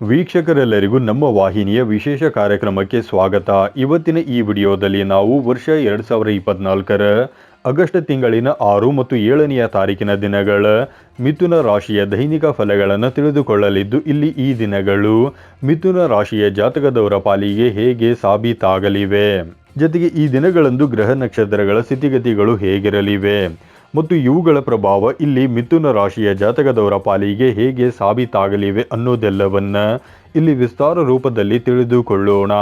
ವೀಕ್ಷಕರೆಲ್ಲರಿಗೂ ನಮ್ಮ ವಾಹಿನಿಯ ವಿಶೇಷ ಕಾರ್ಯಕ್ರಮಕ್ಕೆ ಸ್ವಾಗತ. ಇವತ್ತಿನ ಈ ವಿಡಿಯೋದಲ್ಲಿ ನಾವು ವರ್ಷ ಎರಡು ಸಾವಿರ ಇಪ್ಪತ್ನಾಲ್ಕರ ಆಗಸ್ಟ್ ತಿಂಗಳಿನ ಆರು ಮತ್ತು ಏಳನೆಯ ತಾರೀಕಿನ ದಿನಗಳ ಮಿಥುನ ರಾಶಿಯ ದೈನಿಕ ಫಲಗಳನ್ನು ತಿಳಿದುಕೊಳ್ಳಲಿದ್ದು, ಇಲ್ಲಿ ಈ ದಿನಗಳು ಮಿಥುನ ರಾಶಿಯ ಜಾತಕದವರ ಪಾಲಿಗೆ ಹೇಗೆ ಸಾಬೀತಾಗಲಿವೆ? ಜೊತೆಗೆ ಈ ದಿನಗಳಂದು ಗ್ರಹ ನಕ್ಷತ್ರಗಳ ಸ್ಥಿತಿಗತಿಗಳು ಹೇಗಿರಲಿವೆ? ಮತ್ತು ಇವುಗಳ ಪ್ರಭಾವ ಇಲ್ಲಿ ಮಿಥುನ ರಾಶಿಯ ಜಾತಕದವರ ಪಾಲಿಗೆ ಹೇಗೆ ಸಾಬೀತಾಗಲಿವೆ ಅನ್ನೋದೆಲ್ಲವನ್ನ ಇಲ್ಲಿ ವಿಸ್ತಾರ ರೂಪದಲ್ಲಿ ತಿಳಿದುಕೊಳ್ಳೋಣ.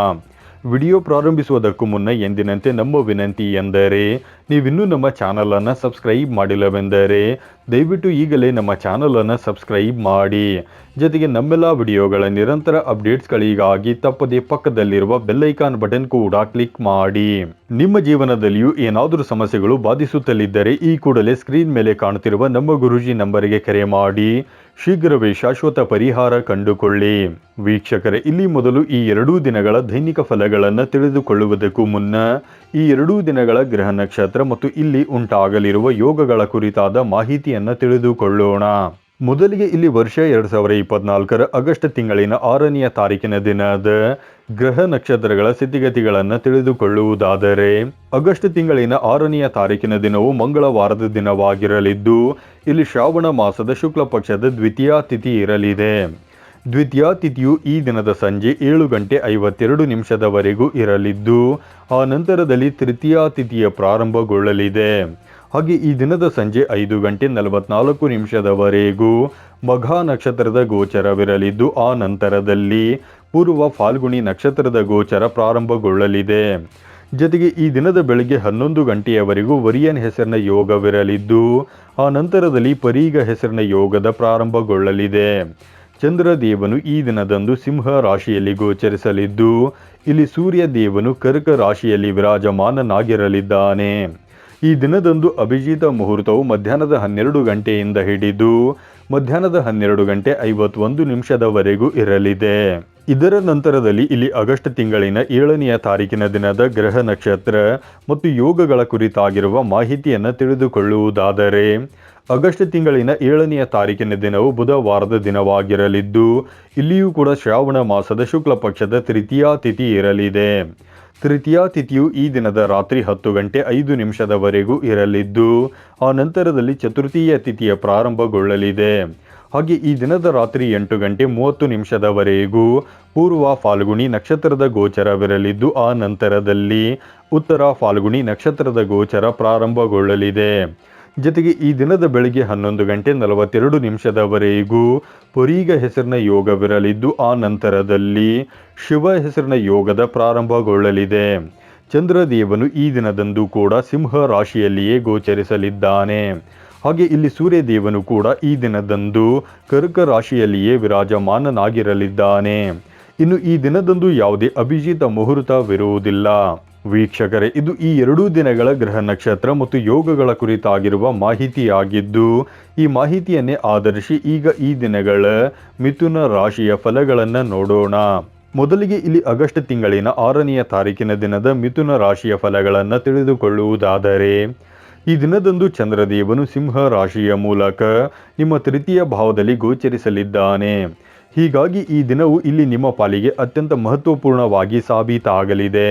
ವಿಡಿಯೋ ಪ್ರಾರಂಭಿಸುವುದಕ್ಕೂ ಮುನ್ನ ಎಂದಿನಂತೆ ನಮ್ಮ ವಿನಂತಿ ಎಂದರೆ ನೀವಿನ್ನೂ ನಮ್ಮ ಚಾನಲನ್ನು ಸಬ್ಸ್ಕ್ರೈಬ್ ಮಾಡಿಲ್ಲವೆಂದರೆ ದಯವಿಟ್ಟು ಈಗಲೇ ನಮ್ಮ ಚಾನಲನ್ನು ಸಬ್ಸ್ಕ್ರೈಬ್ ಮಾಡಿ. ಜೊತೆಗೆ ನಮ್ಮೆಲ್ಲ ವಿಡಿಯೋಗಳ ನಿರಂತರ ಅಪ್ಡೇಟ್ಸ್ಗಳಿಗಾಗಿ ತಪ್ಪದೆ ಪಕ್ಕದಲ್ಲಿರುವ ಬೆಲ್ಲೈಕಾನ್ ಬಟನ್ ಕೂಡ ಕ್ಲಿಕ್ ಮಾಡಿ. ನಿಮ್ಮ ಜೀವನದಲ್ಲಿಯೂ ಏನಾದರೂ ಸಮಸ್ಯೆಗಳು ಬಾಧಿಸುತ್ತಲಿದ್ದರೆ ಈ ಕೂಡಲೇ ಸ್ಕ್ರೀನ್ ಮೇಲೆ ಕಾಣುತ್ತಿರುವ ನಮ್ಮ ಗುರುಜಿ ನಂಬರಿಗೆ ಕರೆ ಮಾಡಿ. ಶೀಘ್ರವೇ ಶಾಶ್ವತ ಪರಿಹಾರ ಕಂಡುಕೊಳ್ಳಿ. ವೀಕ್ಷಕರೇ, ಇಲ್ಲಿ ಮೊದಲು ಈ ಎರಡೂ ದಿನಗಳ ದೈನಿಕ ಫಲಗಳನ್ನು ತಿಳಿದುಕೊಳ್ಳುವುದಕ್ಕೂ ಮುನ್ನ ಈ ಎರಡೂ ದಿನಗಳ ಗ್ರಹ ನಕ್ಷತ್ರ ಮತ್ತು ಇಲ್ಲಿ ಉಂಟಾಗಲಿರುವ ಯೋಗಗಳ ಕುರಿತಾದ ಮಾಹಿತಿಯನ್ನು ತಿಳಿದುಕೊಳ್ಳೋಣ. ಮೊದಲಿಗೆ ಇಲ್ಲಿ ವರ್ಷ ಎರಡು ಸಾವಿರ ಇಪ್ಪತ್ನಾಲ್ಕರ ಆಗಸ್ಟ್ ತಿಂಗಳಿನ ಆರನೆಯ ತಾರೀಕಿನ ದಿನದ ಗ್ರಹ ನಕ್ಷತ್ರಗಳ ಸ್ಥಿತಿಗತಿಗಳನ್ನು ತಿಳಿದುಕೊಳ್ಳುವುದಾದರೆ, ಆಗಸ್ಟ್ ತಿಂಗಳಿನ ಆರನೆಯ ತಾರೀಕಿನ ದಿನವು ಮಂಗಳವಾರದ ದಿನವಾಗಿರಲಿದ್ದು, ಇಲ್ಲಿ ಶ್ರಾವಣ ಮಾಸದ ಶುಕ್ಲ ಪಕ್ಷದ ದ್ವಿತೀಯ ತಿಥಿ ಇರಲಿದೆ. ದ್ವಿತೀಯ ತಿಥಿಯು ಈ ದಿನದ ಸಂಜೆ ಏಳು ಗಂಟೆ ಐವತ್ತೆರಡು ನಿಮಿಷದವರೆಗೂ ಇರಲಿದ್ದು, ಆ ನಂತರದಲ್ಲಿ ತೃತೀಯ ತಿಥಿಯ ಪ್ರಾರಂಭಗೊಳ್ಳಲಿದೆ. ಹಾಗೆ ಈ ದಿನದ ಸಂಜೆ ಐದು ಗಂಟೆ ನಲವತ್ನಾಲ್ಕು ನಿಮಿಷದವರೆಗೂ ಮಘ ನಕ್ಷತ್ರದ ಗೋಚರವಿರಲಿದ್ದು, ಆ ನಂತರದಲ್ಲಿ ಪೂರ್ವ ಫಾಲ್ಗುಣಿ ನಕ್ಷತ್ರದ ಗೋಚರ ಪ್ರಾರಂಭಗೊಳ್ಳಲಿದೆ. ಜೊತೆಗೆ ಈ ದಿನದ ಬೆಳಗ್ಗೆ ಹನ್ನೊಂದು ಗಂಟೆಯವರೆಗೂ ವರಿಯನ್ ಹೆಸರಿನ ಯೋಗವಿರಲಿದ್ದು, ಆ ನಂತರದಲ್ಲಿ ಪರೀಗ ಹೆಸರಿನ ಯೋಗದ ಪ್ರಾರಂಭಗೊಳ್ಳಲಿದೆ. ಚಂದ್ರದೇವನು ಈ ದಿನದಂದು ಸಿಂಹ ರಾಶಿಯಲ್ಲಿ ಗೋಚರಿಸಲಿದ್ದು, ಇಲ್ಲಿ ಸೂರ್ಯ ದೇವನು ಕರ್ಕ ರಾಶಿಯಲ್ಲಿ ವಿರಾಜಮಾನನಾಗಿರಲಿದ್ದಾನೆ. ಈ ದಿನದಂದು ಅಭಿಜಿತ ಮುಹೂರ್ತವು ಮಧ್ಯಾಹ್ನದ ಹನ್ನೆರಡು ಗಂಟೆಯಿಂದ ಹಿಡಿದು ಮಧ್ಯಾಹ್ನದ ಹನ್ನೆರಡು ಗಂಟೆ ಐವತ್ತೊಂದು ನಿಮಿಷದವರೆಗೂ ಇರಲಿದೆ. ಇದರ ನಂತರದಲ್ಲಿ ಇಲ್ಲಿ ಆಗಸ್ಟ್ ತಿಂಗಳಿನ ಏಳನೆಯ ತಾರೀಕಿನ ದಿನದ ಗ್ರಹ ನಕ್ಷತ್ರ ಮತ್ತು ಯೋಗಗಳ ಕುರಿತಾಗಿರುವ ಮಾಹಿತಿಯನ್ನು ತಿಳಿದುಕೊಳ್ಳುವುದಾದರೆ, ಆಗಸ್ಟ್ ತಿಂಗಳಿನ ಏಳನೆಯ ತಾರೀಕಿನ ದಿನವು ಬುಧವಾರದ ದಿನವಾಗಿರಲಿದ್ದು, ಇಲ್ಲಿಯೂ ಕೂಡ ಶ್ರಾವಣ ಮಾಸದ ಶುಕ್ಲ ಪಕ್ಷದ ತೃತೀಯ ತಿಥಿ ಇರಲಿದೆ. ತೃತೀಯ ತಿಥಿಯು ಈ ದಿನದ ರಾತ್ರಿ ಹತ್ತು ಗಂಟೆ ಐದು ನಿಮಿಷದವರೆಗೂ ಇರಲಿದ್ದು, ಆ ನಂತರದಲ್ಲಿ ಚತುರ್ಥೀಯ ತಿಥಿಯ ಪ್ರಾರಂಭಗೊಳ್ಳಲಿದೆ. ಹಾಗೆ ಈ ದಿನದ ರಾತ್ರಿ ಎಂಟು ಗಂಟೆ ಮೂವತ್ತು ನಿಮಿಷದವರೆಗೂ ಪೂರ್ವ ಫಾಲ್ಗುಣಿ ನಕ್ಷತ್ರದ ಗೋಚರವಿರಲಿದ್ದು, ಆ ನಂತರದಲ್ಲಿ ಉತ್ತರ ಫಾಲ್ಗುಣಿ ನಕ್ಷತ್ರದ ಗೋಚರ ಪ್ರಾರಂಭಗೊಳ್ಳಲಿದೆ. ಜೊತೆಗೆ ಈ ದಿನದ ಬೆಳಗ್ಗೆ ಹನ್ನೊಂದು ಗಂಟೆ ನಲವತ್ತೆರಡು ನಿಮಿಷದವರೆಗೂ ಪೊರೀಗ ಹೆಸರಿನ ಯೋಗವಿರಲಿದ್ದು, ಆ ನಂತರದಲ್ಲಿ ಶಿವ ಹೆಸರಿನ ಯೋಗದ ಪ್ರಾರಂಭಗೊಳ್ಳಲಿದೆ. ಚಂದ್ರದೇವನು ಈ ದಿನದಂದು ಕೂಡ ಸಿಂಹ ರಾಶಿಯಲ್ಲಿಯೇ ಗೋಚರಿಸಲಿದ್ದಾನೆ. ಹಾಗೆ ಇಲ್ಲಿ ಸೂರ್ಯದೇವನು ಕೂಡ ಈ ದಿನದಂದು ಕರ್ಕ ರಾಶಿಯಲ್ಲಿಯೇ ವಿರಾಜಮಾನನಾಗಿರಲಿದ್ದಾನೆ. ಇನ್ನು ಈ ದಿನದಂದು ಯಾವುದೇ ಅಭಿಜಿತ ಮುಹೂರ್ತವಿರುವುದಿಲ್ಲ. ವೀಕ್ಷಕರೇ, ಇದು ಈ ಎರಡೂ ದಿನಗಳ ಗ್ರಹ ನಕ್ಷತ್ರ ಮತ್ತು ಯೋಗಗಳ ಕುರಿತಾಗಿರುವ ಮಾಹಿತಿಯಾಗಿದ್ದು, ಈ ಮಾಹಿತಿಯನ್ನೇ ಆಧರಿಸಿ ಈಗ ಈ ದಿನಗಳ ಮಿಥುನ ರಾಶಿಯ ಫಲಗಳನ್ನು ನೋಡೋಣ. ಮೊದಲಿಗೆ ಇಲ್ಲಿ ಆಗಸ್ಟ್ ತಿಂಗಳಿನ ಆರನೆಯ ತಾರೀಕಿನ ದಿನದ ಮಿಥುನ ರಾಶಿಯ ಫಲಗಳನ್ನು ತಿಳಿದುಕೊಳ್ಳುವುದಾದರೆ, ಈ ದಿನದಂದು ಚಂದ್ರದೇವನು ಸಿಂಹ ರಾಶಿಯ ಮೂಲಕ ನಿಮ್ಮ ತೃತೀಯ ಭಾವದಲ್ಲಿ ಗೋಚರಿಸಲಿದ್ದಾನೆ. ಹೀಗಾಗಿ ಈ ದಿನವು ಇಲ್ಲಿ ನಿಮ್ಮ ಪಾಲಿಗೆ ಅತ್ಯಂತ ಮಹತ್ವಪೂರ್ಣವಾಗಿ ಸಾಬೀತಾಗಲಿದೆ.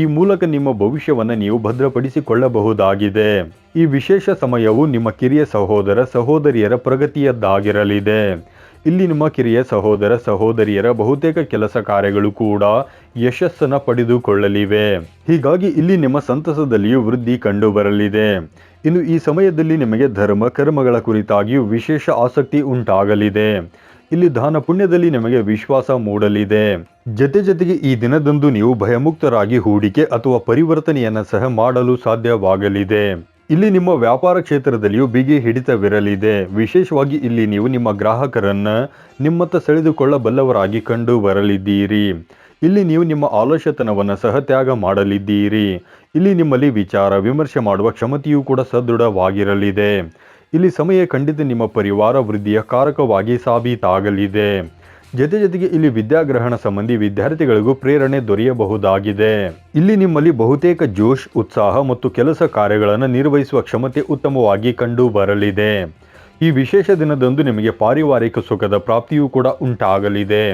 ಈ ಮೂಲಕ ನಿಮ್ಮ ಭವಿಷ್ಯವನ್ನು ನೀವು ಭದ್ರಪಡಿಸಿಕೊಳ್ಳಬಹುದಾಗಿದೆ. ಈ ವಿಶೇಷ ಸಮಯವು ನಿಮ್ಮ ಕಿರಿಯ ಸಹೋದರ ಸಹೋದರಿಯರ ಪ್ರಗತಿಯದ್ದಾಗಿರಲಿದೆ. ಇಲ್ಲಿ ನಿಮ್ಮ ಕಿರಿಯ ಸಹೋದರ ಸಹೋದರಿಯರ ಬಹುತೇಕ ಕೆಲಸ ಕಾರ್ಯಗಳು ಕೂಡ ಯಶಸ್ಸನ್ನು ಪಡೆದುಕೊಳ್ಳಲಿವೆ. ಹೀಗಾಗಿ ಇಲ್ಲಿ ನಿಮ್ಮ ಸಂತಸದಲ್ಲಿಯೂ ವೃದ್ಧಿ ಕಂಡುಬರಲಿದೆ. ಇನ್ನು ಈ ಸಮಯದಲ್ಲಿ ನಿಮಗೆ ಧರ್ಮ, ಕರ್ಮಗಳ ಕುರಿತಾಗಿಯೂ ವಿಶೇಷ ಆಸಕ್ತಿ ಉಂಟಾಗಲಿದೆ. ಇಲ್ಲಿ ದಾನ ಪುಣ್ಯದಲ್ಲಿ ನಿಮಗೆ ವಿಶ್ವಾಸ ಮೂಡಲಿದೆ. ಜೊತೆ ಜೊತೆಗೆ ಈ ದಿನದಂದು ನೀವು ಭಯಮುಕ್ತರಾಗಿ ಹೂಡಿಕೆ ಅಥವಾ ಪರಿವರ್ತನೆಯನ್ನು ಸಹ ಮಾಡಲು ಸಾಧ್ಯವಾಗಲಿದೆ. ಇಲ್ಲಿ ನಿಮ್ಮ ವ್ಯಾಪಾರ ಕ್ಷೇತ್ರದಲ್ಲಿಯೂ ಬಿಗಿ ಹಿಡಿತವಿರಲಿದೆ. ವಿಶೇಷವಾಗಿ ಇಲ್ಲಿ ನೀವು ನಿಮ್ಮ ಗ್ರಾಹಕರನ್ನ ನಿಮ್ಮತ್ತ ಸೆಳೆದುಕೊಳ್ಳಬಲ್ಲವರಾಗಿ ಕಂಡು ಬರಲಿದ್ದೀರಿ. ಇಲ್ಲಿ ನೀವು ನಿಮ್ಮ ಆಲಸ್ಯತನವನ್ನು ಸಹ ತ್ಯಾಗ ಮಾಡಲಿದ್ದೀರಿ. ಇಲ್ಲಿ ನಿಮ್ಮಲ್ಲಿ ವಿಚಾರ, ವಿಮರ್ಶೆ ಮಾಡುವ ಕ್ಷಮತೆಯೂ ಕೂಡ ಸದೃಢವಾಗಿರಲಿದೆ. ಇಲ್ಲಿ ಸಮಯ ಖಂಡಿತ ನಿಮ್ಮ ಪರಿವಾರ ವೃದ್ಧಿಯ ಕಾರಕವಾಗಿ ಸಾಬೀತಾಗಲಿದೆ. ಜೊತೆ ಜೊತೆಗೆ ಇಲ್ಲಿ ವಿದ್ಯಾಗ್ರಹಣ ಸಂಬಂಧಿ ವಿದ್ಯಾರ್ಥಿಗಳಿಗೂ ಪ್ರೇರಣೆ ದೊರೆಯಬಹುದಾಗಿದೆ. ಇಲ್ಲಿ ನಿಮ್ಮಲ್ಲಿ ಬಹುತೇಕ ಜೋಶ್, ಉತ್ಸಾಹ ಮತ್ತು ಕೆಲಸ ಕಾರ್ಯಗಳನ್ನು ನಿರ್ವಹಿಸುವ ಕ್ಷಮತೆ ಉತ್ತಮವಾಗಿ ಕಂಡು ಬರಲಿದೆ ಈ ವಿಶೇಷ ದಿನದಂದು ನಿಮಗೆ ಪಾರಿವಾರಿಕ ಸುಖದ ಪ್ರಾಪ್ತಿಯೂ ಕೂಡ ಉಂಟಾಗಲಿದೆ.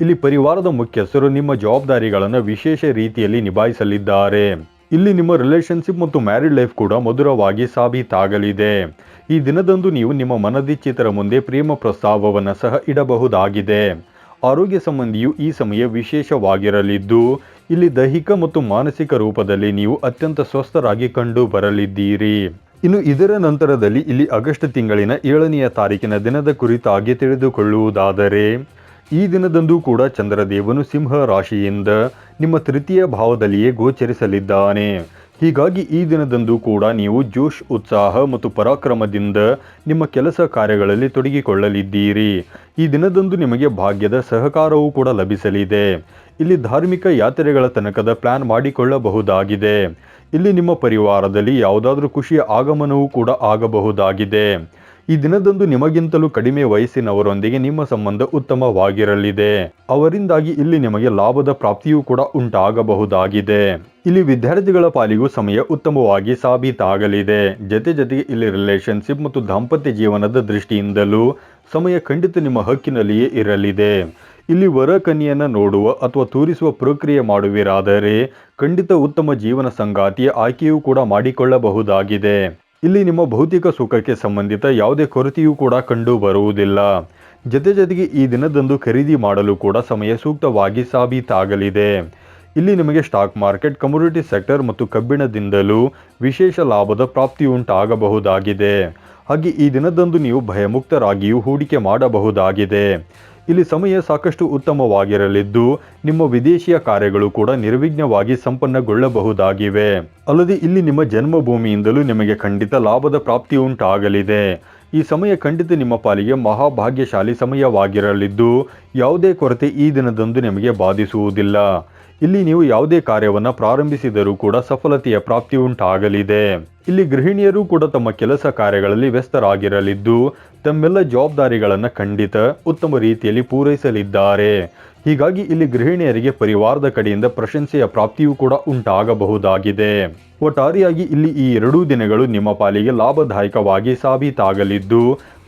ಇಲ್ಲಿ ಪರಿವಾರದ ಮುಖ್ಯಸ್ಥರು ನಿಮ್ಮ ಜವಾಬ್ದಾರಿಗಳನ್ನು ವಿಶೇಷ ರೀತಿಯಲ್ಲಿ ನಿಭಾಯಿಸಲಿದ್ದಾರೆ. ಇಲ್ಲಿ ನಿಮ್ಮ ರಿಲೇಷನ್ಶಿಪ್ ಮತ್ತು ಮ್ಯಾರಿಡ್ ಲೈಫ್ ಕೂಡ ಮಧುರವಾಗಿ ಸಾಬೀತಾಗಲಿದೆ. ಈ ದಿನದಂದು ನೀವು ನಿಮ್ಮ ಮನದಿಚ್ಚಿತರ ಮುಂದೆ ಪ್ರೇಮ ಪ್ರಸ್ತಾವವನ್ನು ಸಹ ಇಡಬಹುದಾಗಿದೆ. ಆರೋಗ್ಯ ಸಂಬಂಧಿಯು ಈ ಸಮಯ ವಿಶೇಷವಾಗಿರಲಿದ್ದು, ಇಲ್ಲಿ ದೈಹಿಕ ಮತ್ತು ಮಾನಸಿಕ ರೂಪದಲ್ಲಿ ನೀವು ಅತ್ಯಂತ ಸ್ವಸ್ಥರಾಗಿ ಕಂಡು ಬರಲಿದ್ದೀರಿ ಇನ್ನು ಇದರ ನಂತರದಲ್ಲಿ ಇಲ್ಲಿ ಆಗಸ್ಟ್ ತಿಂಗಳಿನ ಏಳನೆಯ ತಾರೀಕಿನ ದಿನದ ಕುರಿತಾಗಿ ತಿಳಿದುಕೊಳ್ಳುವುದಾದರೆ ಈ ದಿನದಂದು ಕೂಡ ಚಂದ್ರದೇವನು ಸಿಂಹ ರಾಶಿಯಿಂದ ನಿಮ್ಮ ತೃತೀಯ ಭಾವದಲ್ಲಿಯೇ ಗೋಚರಿಸಲಿದ್ದಾನೆ. ಹೀಗಾಗಿ ಈ ದಿನದಂದು ಕೂಡ ನೀವು ಜೋಶ್ ಉತ್ಸಾಹ ಮತ್ತು ಪರಾಕ್ರಮದಿಂದ ನಿಮ್ಮ ಕೆಲಸ ಕಾರ್ಯಗಳಲ್ಲಿ ತೊಡಗಿಕೊಳ್ಳಲಿದ್ದೀರಿ. ಈ ದಿನದಂದು ನಿಮಗೆ ಭಾಗ್ಯದ ಸಹಕಾರವೂ ಕೂಡ ಲಭಿಸಲಿದೆ. ಇಲ್ಲಿ ಧಾರ್ಮಿಕ ಯಾತ್ರೆಗಳ ತನಕದ ಪ್ಲಾನ್ ಮಾಡಿಕೊಳ್ಳಬಹುದಾಗಿದೆ. ಇಲ್ಲಿ ನಿಮ್ಮ ಪರಿವಾರದಲ್ಲಿ ಯಾವುದಾದ್ರೂ ಖುಷಿಯ ಆಗಮನವೂ ಕೂಡ ಆಗಬಹುದಾಗಿದೆ. ಈ ದಿನದಂದು ನಿಮಗಿಂತಲೂ ಕಡಿಮೆ ವಯಸ್ಸಿನವರೊಂದಿಗೆ ನಿಮ್ಮ ಸಂಬಂಧ ಉತ್ತಮವಾಗಿರಲಿದೆ. ಅವರಿಂದಾಗಿ ಇಲ್ಲಿ ನಿಮಗೆ ಲಾಭದ ಪ್ರಾಪ್ತಿಯೂ ಕೂಡ ಉಂಟಾಗಬಹುದಾಗಿದೆ. ಇಲ್ಲಿ ವಿದ್ಯಾರ್ಥಿಗಳ ಪಾಲಿಗೂ ಸಮಯ ಉತ್ತಮವಾಗಿ ಸಾಬೀತಾಗಲಿದೆ. ಜೊತೆ ಜೊತೆಗೆ ಇಲ್ಲಿ ರಿಲೇಶನ್ಶಿಪ್ ಮತ್ತು ದಾಂಪತ್ಯ ಜೀವನದ ದೃಷ್ಟಿಯಿಂದಲೂ ಸಮಯ ಖಂಡಿತ ನಿಮ್ಮ ಹಕ್ಕಿನಲ್ಲಿಯೇ ಇರಲಿದೆ. ಇಲ್ಲಿ ವರ ಕನ್ಯೆಯನ್ನ ನೋಡುವ ಅಥವಾ ತೋರಿಸುವ ಪ್ರಕ್ರಿಯೆ ಮಾಡುವಿರಾದರೆ ಖಂಡಿತ ಉತ್ತಮ ಜೀವನ ಸಂಗಾತಿಯ ಆಯ್ಕೆಯೂ ಕೂಡ ಮಾಡಿಕೊಳ್ಳಬಹುದಾಗಿದೆ. ಇಲ್ಲಿ ನಿಮ್ಮ ಭೌತಿಕ ಸುಖಕ್ಕೆ ಸಂಬಂಧಿತ ಯಾವುದೇ ಕೊರತೆಯೂ ಕೂಡ ಕಂಡು ಬರುವುದಿಲ್ಲ. ಜೊತೆ ಜೊತೆಗೆ ಈ ದಿನದಂದು ಖರೀದಿ ಮಾಡಲು ಕೂಡ ಸಮಯ ಸೂಕ್ತವಾಗಿ ಸಾಬೀತಾಗಲಿದೆ. ಇಲ್ಲಿ ನಿಮಗೆ ಸ್ಟಾಕ್ ಮಾರ್ಕೆಟ್ ಕಮ್ಯುನಿಟಿ ಸೆಕ್ಟರ್ ಮತ್ತು ಕಬ್ಬಿಣದಿಂದಲೂ ವಿಶೇಷ ಲಾಭದ ಪ್ರಾಪ್ತಿಯುಂಟಾಗಬಹುದಾಗಿದೆ. ಹಾಗೆ ಈ ದಿನದಂದು ನೀವು ಭಯಮುಕ್ತರಾಗಿಯೂ ಹೂಡಿಕೆ ಮಾಡಬಹುದಾಗಿದೆ. ಇಲ್ಲಿ ಸಮಯ ಸಾಕಷ್ಟು ಉತ್ತಮವಾಗಿರಲಿದ್ದು, ನಿಮ್ಮ ವಿದೇಶಿಯ ಕಾರ್ಯಗಳು ಕೂಡ ನಿರ್ವಿಘ್ನವಾಗಿ ಸಂಪನ್ನಗೊಳ್ಳಬಹುದಾಗಿವೆ. ಅಲ್ಲದೆ ಇಲ್ಲಿ ನಿಮ್ಮ ಜನ್ಮಭೂಮಿಯಿಂದಲೂ ನಿಮಗೆ ಖಂಡಿತ ಲಾಭದ ಪ್ರಾಪ್ತಿ ಉಂಟಾಗಲಿದೆ. ಈ ಸಮಯ ಖಂಡಿತ ನಿಮ್ಮ ಪಾಲಿಗೆ ಮಹಾಭಾಗ್ಯಶಾಲಿ ಸಮಯವಾಗಿರಲಿದ್ದು, ಯಾವುದೇ ಕೊರತೆ ಈ ದಿನದಂದು ನಿಮಗೆ ಬಾಧಿಸುವುದಿಲ್ಲ. ಇಲ್ಲಿ ನೀವು ಯಾವುದೇ ಕಾರ್ಯವನ್ನು ಪ್ರಾರಂಭಿಸಿದರೂ ಕೂಡ ಸಫಲತೆಯ ಪ್ರಾಪ್ತಿ ಉಂಟಾಗಲಿದೆ. ಇಲ್ಲಿ ಗೃಹಿಣಿಯರು ಕೂಡ ತಮ್ಮ ಕೆಲಸ ಕಾರ್ಯಗಳಲ್ಲಿ ವ್ಯಸ್ತರಾಗಿರಲಿದ್ದು, ತಮ್ಮೆಲ್ಲ ಜವಾಬ್ದಾರಿಗಳನ್ನು ಖಂಡಿತ ಉತ್ತಮ ರೀತಿಯಲ್ಲಿ ಪೂರೈಸಲಿದ್ದಾರೆ. ಹೀಗಾಗಿ ಇಲ್ಲಿ ಗೃಹಿಣಿಯರಿಗೆ ಪರಿವಾರದ ಕಡೆಯಿಂದ ಪ್ರಶಂಸೆಯ ಪ್ರಾಪ್ತಿಯೂ ಕೂಡ ಉಂಟಾಗಬಹುದಾಗಿದೆ. ಒಟ್ಟಾರೆಯಾಗಿ ಇಲ್ಲಿ ಈ ಎರಡೂ ದಿನಗಳು ನಿಮ್ಮ ಪಾಲಿಗೆ ಲಾಭದಾಯಕವಾಗಿ ಸಾಬೀತಾಗಲಿದ್ದು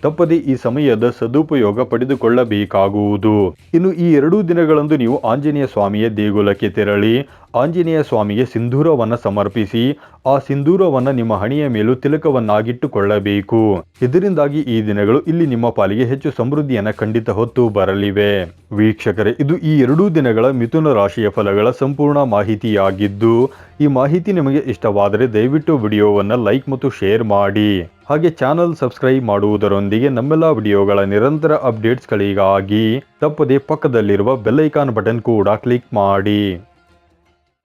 ತಪ್ಪದೆ ಈ ಸಮಯದ ಸದುಪಯೋಗ ಪಡೆದುಕೊಳ್ಳಬೇಕಾಗುವುದು. ಇನ್ನು ಈ ಎರಡೂ ದಿನಗಳಂದು ನೀವು ಆಂಜನೇಯ ಸ್ವಾಮಿಯ ದೇಗುಲಕ್ಕೆ ತೆರಳಿ, ಆಂಜನೇಯ ಸ್ವಾಮಿಗೆ ಸಿಂಧೂರವನ್ನು ಸಮರ್ಪಿಸಿ, ಆ ಸಿಂಧೂರವನ್ನು ನಿಮ್ಮ ಹಣೆಯ ಮೇಲೂ ತಿಲಕವನ್ನಾಗಿಟ್ಟುಕೊಳ್ಳಬೇಕು. ಇದರಿಂದಾಗಿ ಈ ದಿನಗಳು ಇಲ್ಲಿ ನಿಮ್ಮ ಪಾಲಿಗೆ ಹೆಚ್ಚು ಸಮೃದ್ಧಿಯನ್ನು ಖಂಡಿತ ಹೊತ್ತು ಬರಲಿವೆ. ವೀಕ್ಷಕರೇ, ಇದು ಈ ಎರಡೂ ದಿನಗಳ ಮಿಥುನ ರಾಶಿಯ ಫಲಗಳ ಸಂಪೂರ್ಣ ಮಾಹಿತಿಯಾಗಿದ್ದು, ಈ ಮಾಹಿತಿ ನಿಮಗೆ ಇಷ್ಟವಾದರೆ ದಯವಿಟ್ಟು ವಿಡಿಯೋವನ್ನು ಲೈಕ್ ಮತ್ತು ಶೇರ್ ಮಾಡಿ. ಹಾಗೆ ಚಾನಲ್ ಸಬ್ಸ್ಕ್ರೈಬ್ ಮಾಡುವುದರೊಂದಿಗೆ ನಮ್ಮೆಲ್ಲ ವಿಡಿಯೋಗಳ ನಿರಂತರ ಅಪ್ಡೇಟ್ಸ್ಗಳಿಗಾಗಿ ತಪ್ಪದೆ ಪಕ್ಕದಲ್ಲಿರುವ ಬೆಲ್ಲೈಕಾನ್ ಬಟನ್ ಕೂಡ ಕ್ಲಿಕ್ ಮಾಡಿ.